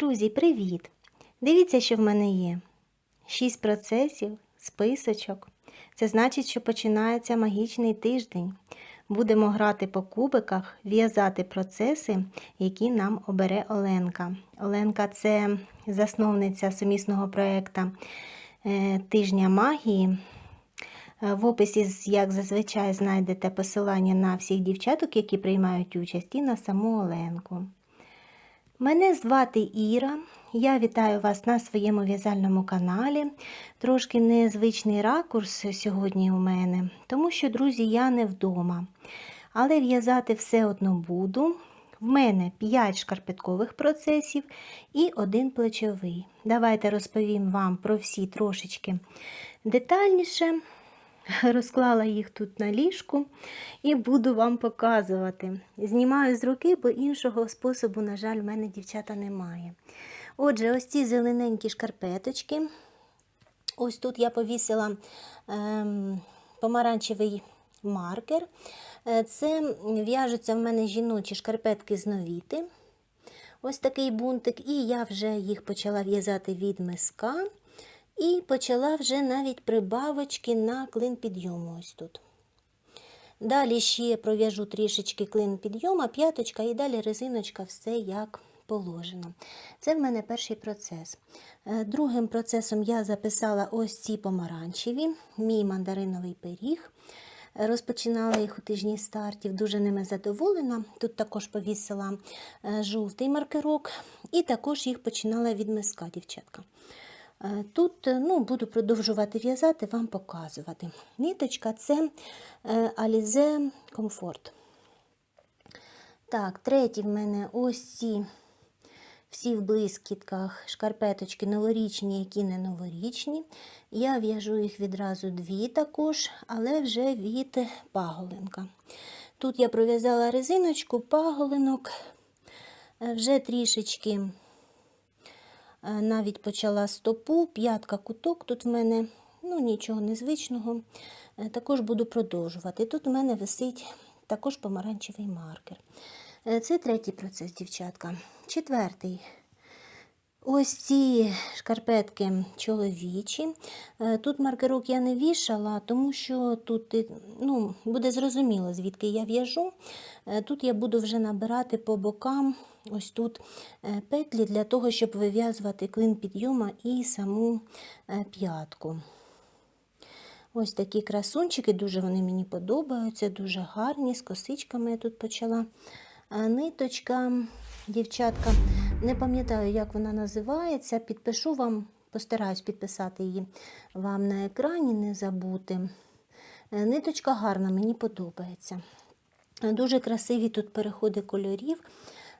Друзі, привіт! Дивіться, що в мене є. Шість процесів, списочок. Це значить, що починається магічний тиждень. Будемо грати по кубиках, в'язати процеси, які нам обере Оленка. Оленка це засновниця сумісного проєкту е, Тижня магії. Е, В описі, як зазвичай, знайдете посилання на всіх дівчаток, які приймають участь, і на саму Оленку. Мене звати Іра. Я вітаю вас на своєму в'язальному каналі. Трошки незвичний ракурс сьогодні у мене, тому що, друзі, я не вдома. Але в'язати все одно буду. В мене 5 шкарпеткових процесів і один плечовий. Давайте розповім вам про всі трошечки детальніше. Розклала їх тут на ліжку і буду вам показувати. Знімаю з руки, бо іншого способу, на жаль, в мене дівчата немає. Отже, ось ці зелененькі шкарпеточки. Ось тут я повісила ем, помаранчевий маркер. Е, Це в'яжуться в мене жіночі шкарпетки з новіти. Ось такий бунтик, і я вже їх почала в'язати від миска. І почала вже навіть прибавочки на клин підйому ось тут. Далі ще пров'яжу трішечки клин підйома, п'яточка і далі резиночка, все як положено. Це в мене перший процес. Е, Другим процесом я записала ось ці помаранчеві, мій мандариновий пиріг. Розпочинала їх у тижні стартів, дуже ними задоволена. Тут також повісила е, жовтий маркерок, і також їх починала від миска, дівчатка. Е, Тут е, ну, буду продовжувати в'язати, вам показувати. Ниточка це е, Alize Comfort. Так, третій в мене ось ці всі в блискітках шкарпеточки новорічні, які не новорічні. Я в'яжу їх відразу дві також, але вже від паголинка. Тут я пров'язала резиночку, паголинок, вже трішечки навіть почала стопу, п'ятка куток. Тут в мене ну, нічого незвичного. Е, Також буду продовжувати. Тут у мене висить також помаранчевий маркер. Е, Це третій процес, дівчатка. Четвертий. Ось ці шкарпетки чоловічі. Е, Тут маркерок я не вішала, тому що тут е, ну, буде зрозуміло, звідки я в'яжу. Е, Тут я буду вже набирати по бокам ось тут петлі для того, щоб вив'язувати клин підйома і саму п'ятку. Ось такі красунчики, дуже вони мені подобаються, дуже гарні, з косичками я тут почала. А Ниточка, дівчатка, не пам'ятаю, як вона називається. Підпишу вам, постараюсь підписати її вам на екрані, не забути. Е, Ниточка гарна, мені подобається. Дуже красиві тут переходи кольорів.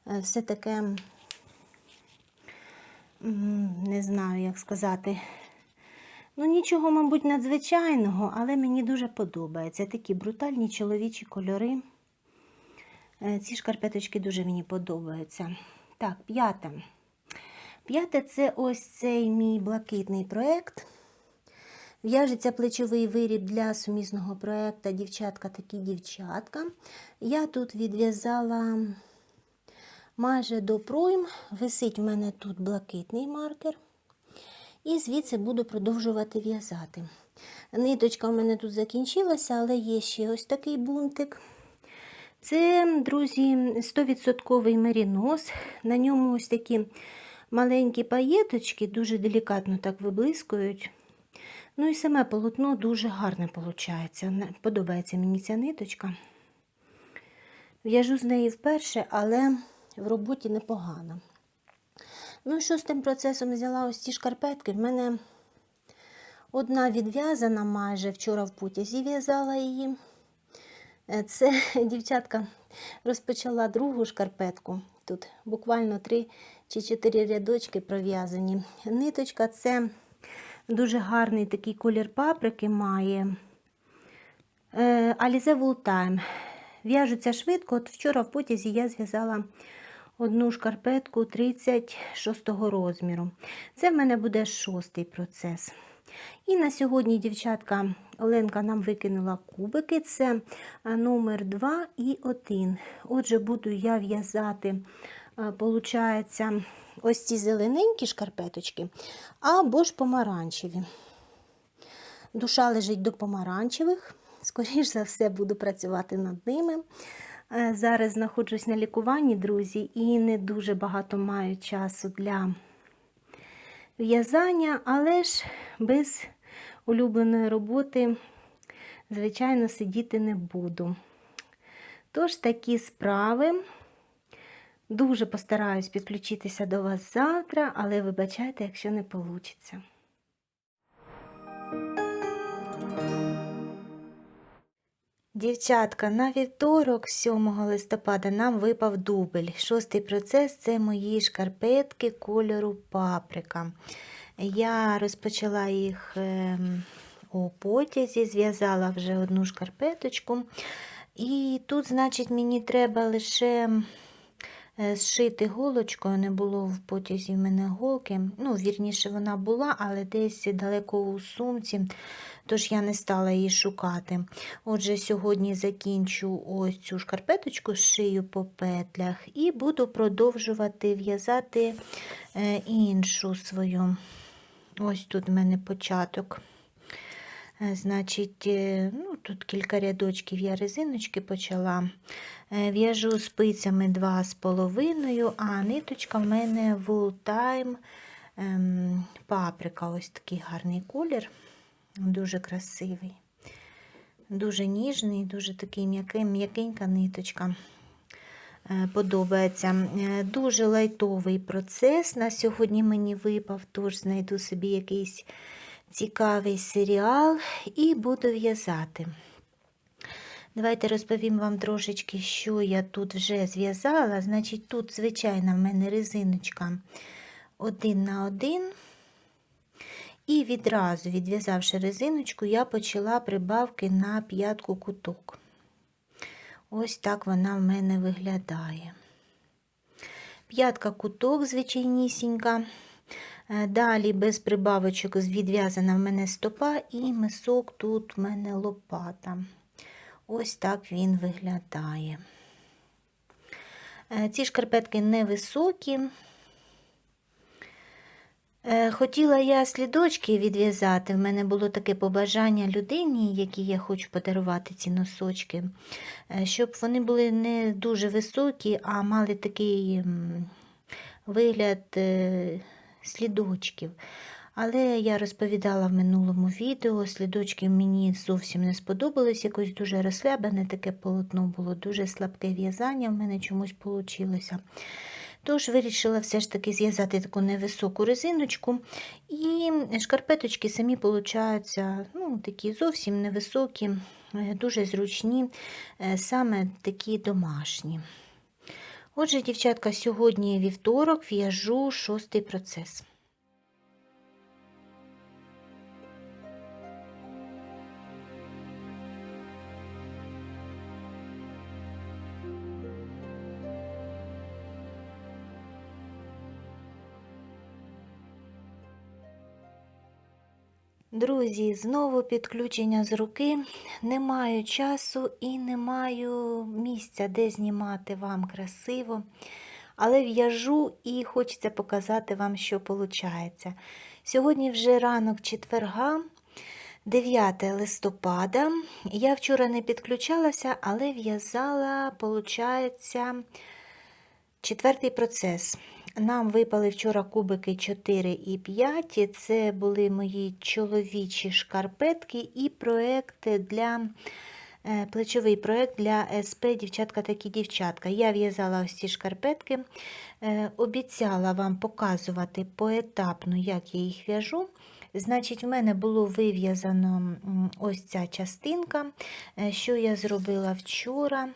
Е, Все таке, не знаю, як сказати. Ну, нічого, мабуть, надзвичайного, але мені дуже подобається. Такі брутальні чоловічі кольори. Е, Ці шкарпеточки дуже мені подобаються. Так, п'яте. П'яте це ось цей мій блакитний проєкт. В'яжеться плечовий виріб для сумісного проєкту Дівчатка такі дівчатка. Я тут відв'язала майже до пройм. Висить в мене тут блакитний маркер. І звідси буду продовжувати в'язати. Ниточка в мене тут закінчилася, але є ще ось такий бунтик. Це, друзі, 100% мерінос. На ньому ось такі маленькі паєточки, дуже делікатно так виблискують. Ну і саме полотно дуже гарне виходить. Подобається мені ця ниточка. В'яжу з неї вперше, але в роботі непогано. Ну і що з тим процесом взяла ось ці шкарпетки? В мене одна відв'язана майже вчора в потязі в'язала її. Е, Це дівчатка розпочала другу шкарпетку. Тут буквально три чи чотири рядочки пров'язані. Ниточка це дуже гарний такий колір паприки має. Alize Wool Time. В'яжуться швидко. От вчора в потязі я зв'язала одну шкарпетку 36 розміру. Це в мене буде шостий процес. І на сьогодні, дівчатка, Оленка нам викинула кубики. Це а, номер 2 і 1. Отже, буду я в'язати, а, получається, ось ці зелененькі шкарпеточки, або ж помаранчеві. Душа лежить до помаранчевих. Скоріш за все, буду працювати над ними. Е, Зараз знаходжусь на лікуванні, друзі, і не дуже багато маю часу для в'язання, але ж без улюбленої роботи, звичайно, сидіти не буду. Тож такі справи. Дуже постараюсь підключитися до вас завтра, але вибачайте, якщо не вийде. Дівчатка, на вівторок, 7 листопада, нам випав дубль. Шостий процес це мої шкарпетки кольору паприка. Я розпочала їх ем, у потязі, зв'язала вже одну шкарпеточку. І тут, значить, мені треба лише е, зшити голочкою. Не було в потязі в мене голки. Ну, вірніше, вона була, але десь далеко у сумці, тож я не стала її шукати. Отже, сьогодні закінчу ось цю шкарпеточку, шию по петлях, і буду продовжувати в'язати е, іншу свою. Ось тут в мене початок. Е, Значить, е, ну, тут кілька рядочків я резиночки почала. В'яжу спицями 2,5, а ниточка в мене Wool ем, паприка. Ось такий гарний колір, дуже красивий, дуже ніжний, дуже такий м'який, м'якенька ниточка. Е, Подобається. Е, Дуже лайтовий процес. На сьогодні мені випав, тож знайду собі якийсь цікавий серіал і буду в'язати. Давайте розповім вам трошечки, що я тут вже зв'язала. Значить, тут, звичайна, в мене резиночка один на один. І відразу, відв'язавши резиночку, я почала прибавки на п'ятку куток. Ось так вона в мене виглядає. П'ятка куток, звичайнісінька. Е, Далі без прибавочок відв'язана в мене стопа і мисок тут в мене лопата. Ось так він виглядає. Е, Ці шкарпетки невисокі. Е, Хотіла я слідочки відв'язати. В мене було таке побажання людині, якій я хочу подарувати ці носочки, е, щоб вони були не дуже високі, а мали такий вигляд е, слідочків. Але я розповідала в минулому відео, слідочки мені зовсім не сподобались, якось дуже розслаблене таке полотно було, дуже слабке в'язання в мене чомусь вийшло. Тож вирішила все ж таки зв'язати таку невисоку резиночку. І шкарпеточки самі получаються ну, такі зовсім невисокі, е, дуже зручні, е, саме такі домашні. Отже, дівчатка, сьогодні вівторок в'яжу шостий процес. Друзі, знову підключення з руки. Не маю часу і не маю місця, де знімати вам красиво. Але в'яжу і хочеться показати вам, що виходить. Сьогодні вже ранок четверга, 9 листопада. Я вчора не підключалася, але в'язала, виходить, четвертий процес. Нам випали вчора кубики 4 і 5. Це були мої чоловічі шкарпетки і проект для е, плечовий проект для СП Дівчатка такі дівчатка. Я в'язала ось ці шкарпетки, е, обіцяла вам показувати поетапно, як я їх в'яжу. Значить, в мене було вив'язано ось ця частинка, е, що я зробила вчора.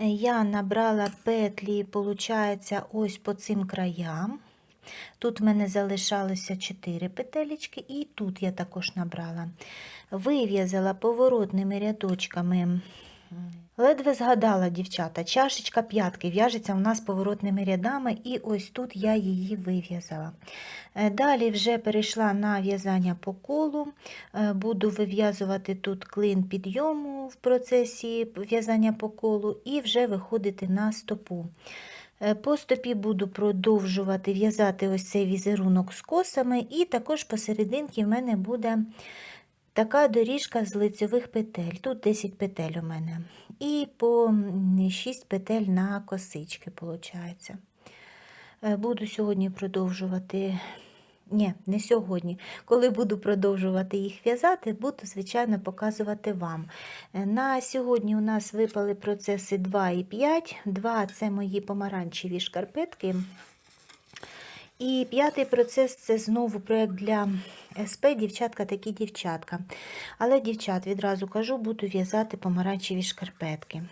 Я набрала петлі, виходить, ось по цим краям. Тут в мене залишалося 4 петелечки, і тут я також набрала. Вив'язала поворотними рядочками. Ледве згадала, дівчата, чашечка п'ятки в'яжеться у нас поворотними рядами, і ось тут я її вив'язала. Е, Далі вже перейшла на в'язання по колу, Е, буду вив'язувати тут клин підйому в процесі в'язання по колу і вже виходити на стопу. Е, По стопі буду продовжувати в'язати ось цей візерунок з косами, і також посерединки в мене буде така доріжка з лицьових петель. Тут 10 петель у мене. І по 6 петель на косички, виходить. Буду сьогодні продовжувати. Ні, не сьогодні. Коли буду продовжувати їх в'язати, буду, звичайно, показувати вам. Е, На сьогодні у нас випали процеси 2 і 5. 2 це мої помаранчеві шкарпетки. І п'ятий процес це знову проєкт для СП, дівчатка такі дівчатка. Але, дівчат, відразу кажу, буду в'язати помаранчеві шкарпетки.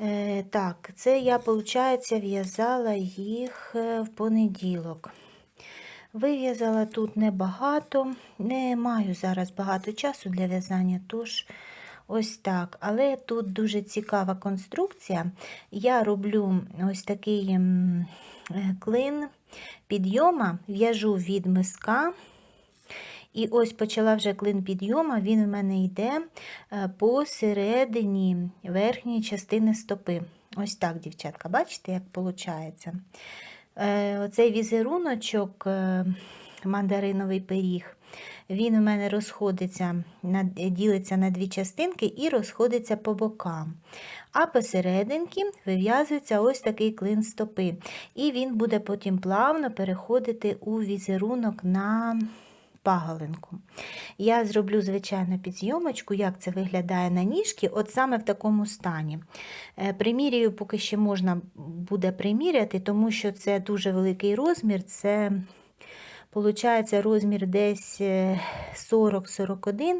Е, так, це я, виходить, в'язала їх е, в понеділок. Вив'язала тут небагато, не маю зараз багато часу для в'язання, тож ось так. Але тут дуже цікава конструкція. Я роблю ось такий е, клин підйома, в'яжу від миска. І ось почала вже клин підйома, він у мене йде е, посередині верхньої частини стопи. Ось так, дівчатка, бачите, як виходить? Оцей візеруночок, е, мандариновий пиріг, він у мене розходиться, ділиться на дві частинки і розходиться по бокам. А посерединки вив'язується ось такий клин стопи. І він буде потім плавно переходити у візерунок на паголинку. Я зроблю, звичайно, підзйомочку, як це виглядає на ніжки, от саме в такому стані. Примірюю, поки ще можна буде приміряти, тому що це дуже великий розмір. Це Получається розмір десь 40-41,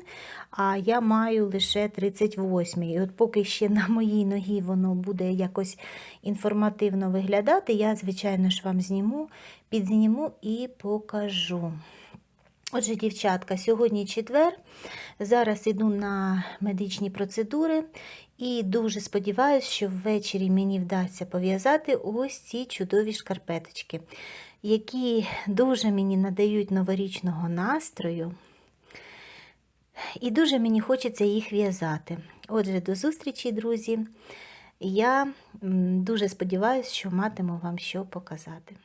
а я маю лише 38. І от поки ще на моїй ногі воно буде якось інформативно виглядати, я, звичайно ж, вам зніму, підзніму і покажу. Отже, дівчатка, сьогодні четвер. Зараз іду на медичні процедури і дуже сподіваюся, що ввечері мені вдасться пов'язати ось ці чудові шкарпеточки, які дуже мені надають новорічного настрою. І дуже мені хочеться їх в'язати. Отже, до зустрічі, друзі. Я дуже сподіваюся, що матиму вам що показати.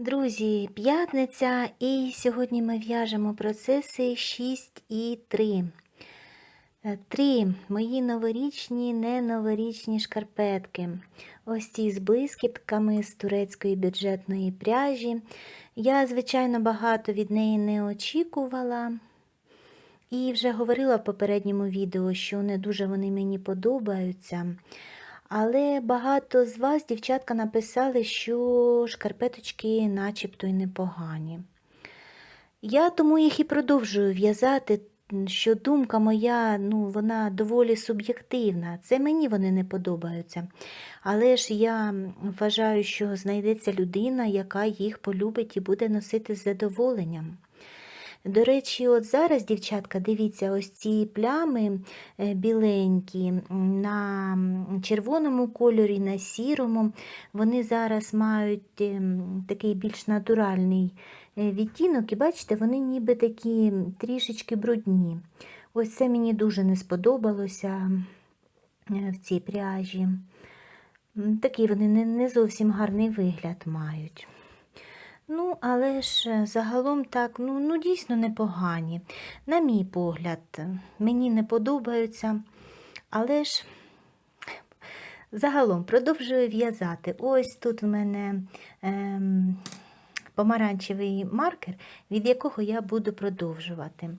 Друзі, п'ятниця, і сьогодні ми в'яжемо процеси 6 і 3. Три мої новорічні, не новорічні шкарпетки. Ось ці з блискітками з турецької бюджетної пряжі. Я, звичайно, багато від неї не очікувала. І вже говорила в попередньому відео, що не дуже вони мені подобаються. Але багато з вас, дівчатка, написали, що шкарпеточки начебто й непогані. Я тому їх і продовжую в'язати, що думка моя, ну, вона доволі суб'єктивна. Це мені вони не подобаються. Але ж я вважаю, що знайдеться людина, яка їх полюбить і буде носити з задоволенням. До речі, от зараз, дівчатка, дивіться, ось ці плями е, біленькі на червоному кольорі, на сірому, вони зараз мають ем, такий більш натуральний е, відтінок, і бачите, вони ніби такі трішечки брудні. Ось це мені дуже не сподобалося е, в цій пряжі. Такий вони не зовсім гарний вигляд мають. Ну, але ж е, загалом так, ну, ну дійсно непогані. На мій погляд, мені не подобаються, але ж загалом продовжую в'язати. Ось тут в мене ем, помаранчевий маркер, від якого я буду продовжувати.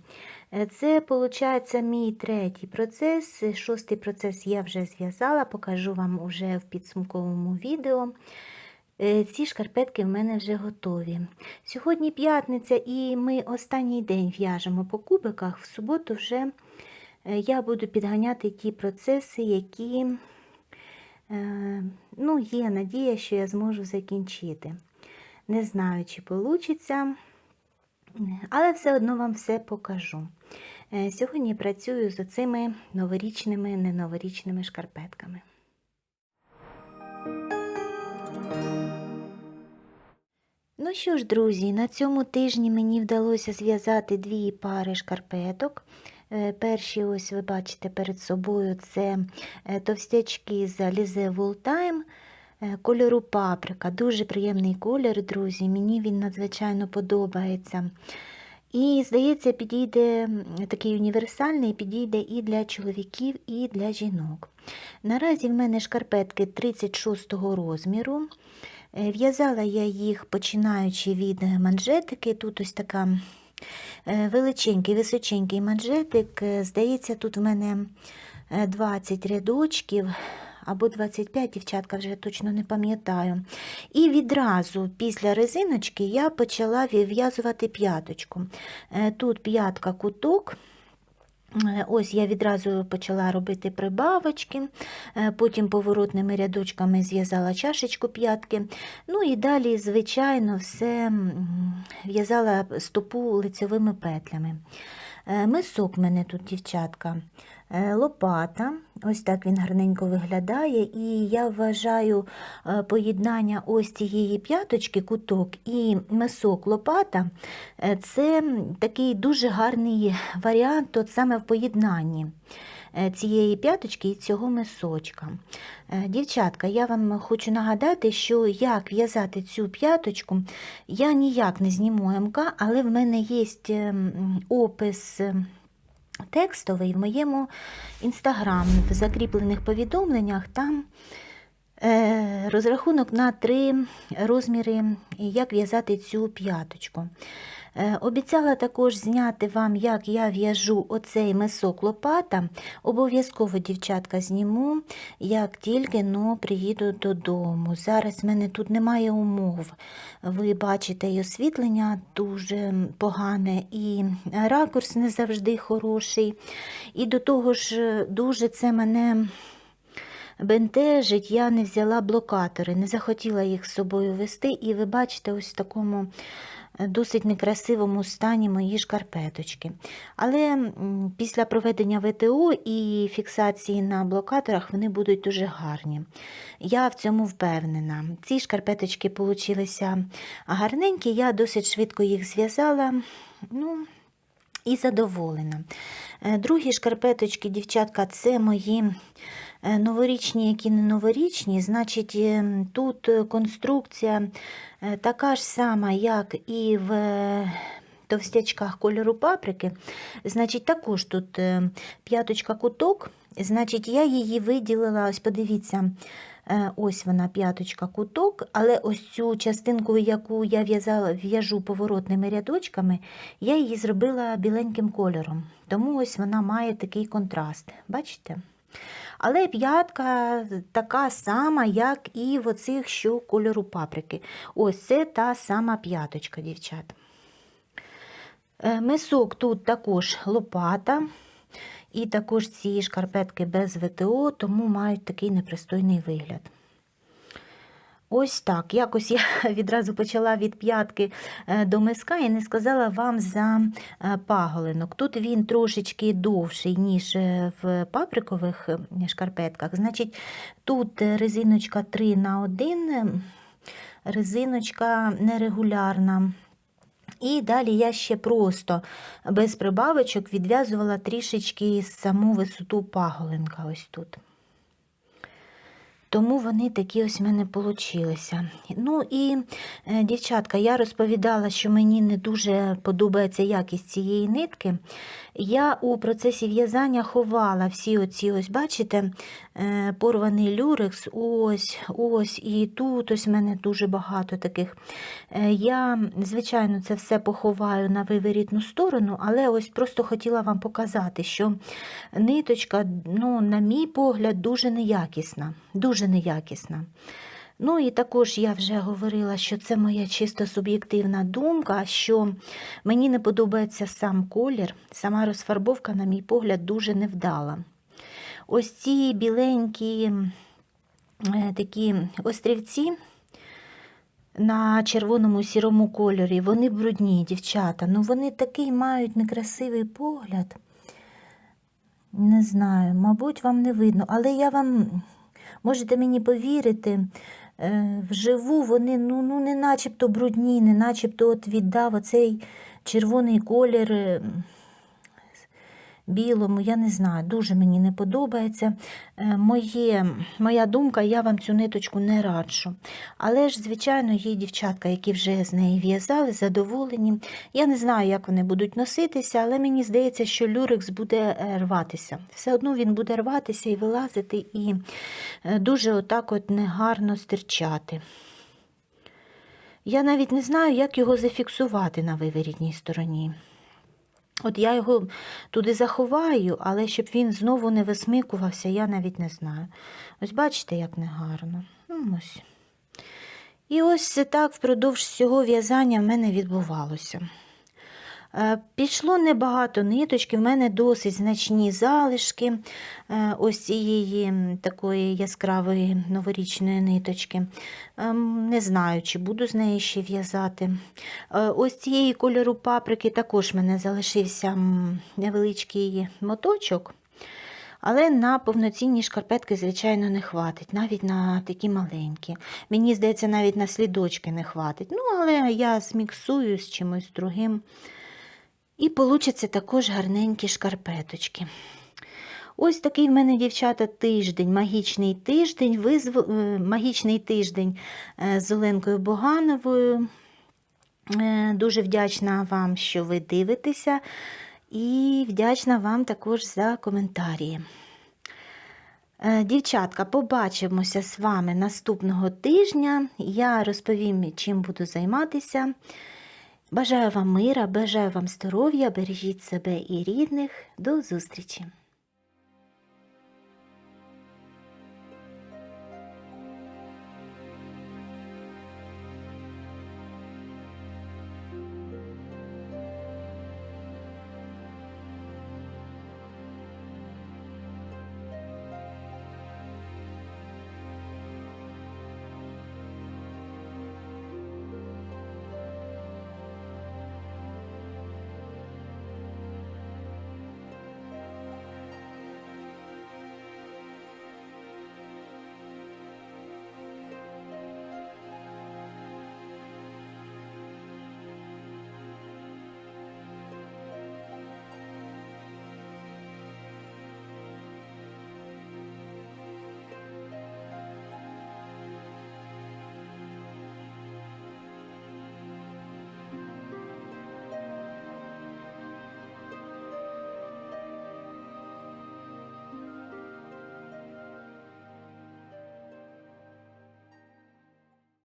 Е, це, виходить, мій третій процес. Шостий процес я вже зв'язала, покажу вам уже в підсумковому відео. Е, ці шкарпетки в мене вже готові. Сьогодні п'ятниця, і ми останній день в'яжемо по кубиках, в суботу вже е, я буду підганяти ті процеси, які, е, ну, є надія, що я зможу закінчити. Не знаю, чи вийде, але все одно вам все покажу. Сьогодні працюю з цими новорічними, неноворічними шкарпетками. Ну що ж, друзі, на цьому тижні мені вдалося зв'язати дві пари шкарпеток. Е, Перші, ось ви бачите перед собою, це е, товстячки з Alize Wool Time е, кольору паприка. Дуже приємний колір, друзі. Мені він надзвичайно подобається. І, здається, підійде такий універсальний, підійде і для чоловіків, і для жінок. Наразі в мене шкарпетки 36 розміру. Е, В'язала я їх починаючи від манжетики. Тут ось така е, величенький, височенький манжетик. Е, Здається, тут в мене е, 20 рядочків. Або 25, дівчатка, вже точно не пам'ятаю. І відразу після резиночки я почала в'язувати п'яточку. Е, Тут п'ятка куток, Е, Ось я відразу почала робити прибавочки, е, потім поворотними рядочками зв'язала чашечку п'ятки. Ну і далі, звичайно, все в'язала стопу лицевими петлями. Е, Мисок мене тут, дівчатка, е, лопата. Ось так він гарненько виглядає. І я вважаю е, поєднання ось цієї п'яточки, куток і мисок лопата е, це такий дуже гарний варіант, от саме в поєднанні е, цієї п'яточки і цього мисочка. Е, Дівчатка, я вам хочу нагадати, що як в'язати цю п'яточку, я ніяк не зніму МК, але в мене є ем, опис. Текстовий в моєму інстаграм в закріплених повідомленнях там е, розрахунок на три розміри, як в'язати цю п'яточку. Е, Обіцяла також зняти вам, як я в'яжу оцей мисок лопата. Обов'язково, дівчатка, зніму, як тільки но приїду додому. Зараз в мене тут немає умов. Ви бачите, і освітлення дуже погане, і ракурс не завжди хороший. І до того ж, дуже це мене бентежить, я не взяла блокатори, не захотіла їх з собою вести. І ви бачите, ось в такому досить некрасивому стані мої шкарпеточки. Але після проведення ВТО і фіксації на блокаторах вони будуть дуже гарні. Я в цьому впевнена. Ці шкарпеточки получилися гарненькі, я досить швидко їх зв'язала. Ну, і задоволена. Е, Другі шкарпеточки, дівчатка, це мої е, новорічні, які не новорічні. Значить, е, тут е, конструкція е, така ж сама, як і в е, товстячках кольору паприки. Значить, також тут е, п'яточка куток. Значить, я її виділила, ось подивіться, е, ось вона п'яточка куток, але ось цю частинку, яку я в'язала, в'яжу поворотними рядочками, я її зробила біленьким кольором. Тому ось вона має такий контраст. Бачите? Але п'ятка така сама, як і в оцих, що кольору паприки. Ось це та сама п'яточка, дівчат. Е, Мисок тут також лопата, і також ці шкарпетки без ВТО, тому мають такий непристойний вигляд. Ось так. Якось я відразу почала від п'ятки е, до миска і не сказала вам за е, паголинок. Тут він трошечки довший, ніж е, в паприкових шкарпетках. Значить, тут резиночка 3 на 1, е, резиночка нерегулярна. І далі я ще просто без прибавочок відв'язувала трішечки саму висоту паголинка ось тут. Тому вони такі ось в мене получилися. Ну і, е, дівчатка, я розповідала, що мені не дуже подобається якість цієї нитки. Я у процесі в'язання ховала всі оці, ось, бачите, е, порваний люрекс, ось, ось, і тут ось в мене дуже багато таких. Е, Я, звичайно, це все поховаю на виворітну сторону, але ось просто хотіла вам показати, що ниточка, ну, на мій погляд, дуже неякісна. Дуже неякісна. Ну і також я вже говорила, що це моя чисто суб'єктивна думка, що мені не подобається сам колір, сама розфарбовка, на мій погляд, дуже невдала. Ось ці біленькі е, такі острівці на червоному сірому кольорі, вони брудні, дівчата. Ну вони такий мають некрасивий погляд. Не знаю, мабуть, вам не видно, але я вам можете мені повірити, вживу вони ну, ну, не начебто брудні, не начебто от віддав оцей червоний колір е, білому, я не знаю, дуже мені не подобається. Е, Моє, моя думка, я вам цю ниточку не раджу. Але ж, звичайно, є дівчатка, які вже з неї в'язали, задоволені. Я не знаю, як вони будуть носитися, але мені здається, що люрекс буде е, рватися. Все одно він буде рватися і вилазити, і е, дуже отак от негарно стирчати. Я навіть не знаю, як його зафіксувати на виворітній стороні. От я його туди заховаю, але щоб він знову не висмикувався, я навіть не знаю. Ось бачите, як негарно. Ну, ось. І ось так впродовж цього в'язання в мене відбувалося. Е, Пішло небагато ниточки, в мене досить значні залишки е, ось цієї такої яскравої новорічної ниточки. Ем, Не знаю, чи буду з неї ще в'язати. Е, Ось цієї кольору паприки також в мене залишився невеличкий моточок. Але на повноцінні шкарпетки, звичайно, не хватить, навіть на такі маленькі. Мені здається, навіть на слідочки не хватить. Ну, але я зміксую з чимось другим. І получаться також гарненькі шкарпеточки. Ось такий в мене, дівчата, тиждень, магічний тиждень, визв... е, магічний тиждень е, з Оленкою Богановою. Е, Дуже вдячна вам, що ви дивитеся, і вдячна вам також за коментарі. Дівчатка, побачимося з вами наступного тижня. Я розповім, чим буду займатися. Бажаю вам мира, бажаю вам здоров'я, бережіть себе і рідних. До зустрічі!